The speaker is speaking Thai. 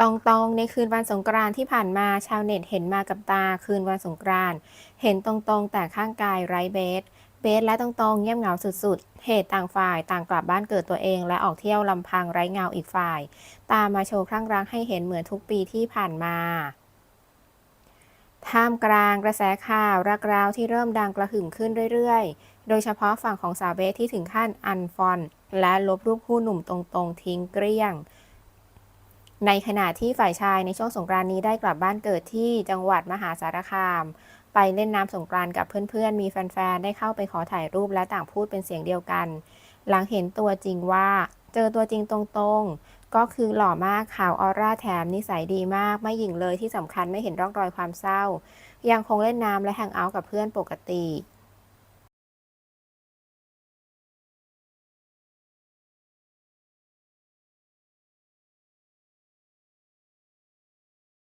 ตองตองในคืนวันสงกรานต์ที่ผ่านมาชาวเน็ตเห็นมากับตาคืนวันสงกรานต์เห็นตรงตรงๆแต่ข้างกายไร้เบส เบสและตรงตรงๆเงียบเหงาสุดๆ เหตุต่างฝ่ายต่างกลับบ้านเกิดตัวเอง และออกเที่ยวลำพังไร้เงาอีกฝ่าย ตามมาโชว์คลั่งรักให้เห็นเหมือนทุกปีที่ผ่านมาท่ามกลางกระแสข่าวรักราวที่เริ่มดังกระหึ่มขึ้นเรื่อยๆ โดยเฉพาะฝั่งของสาวเบสที่ถึงขั้นอันฟอน และลบรูปคู่หนุ่มตรงๆ ทิ้งเกลี้ยง ในขณะที่ฝ่ายชายในช่วงสงกรานต์นี้ได้กลับบ้านเกิดที่จังหวัดมหาสารคาม ไปเล่นน้ำสงกรานต์กับเพื่อนๆ มีแฟนๆ ได้เข้าไปขอถ่ายรูปและต่างพูดเป็นเสียงเดียวกัน หลังเห็นตัวจริงว่า เจอตัวจริงตรงๆ ก็คือหล่อมากขาวออร่าแถมนิสัยดีมากไม่หยิ่งเลยที่สำคัญไม่เห็นร่องรอยความเศร้า ยังคงเล่นน้ำและแฮงเอาท์กับเพื่อนปกติ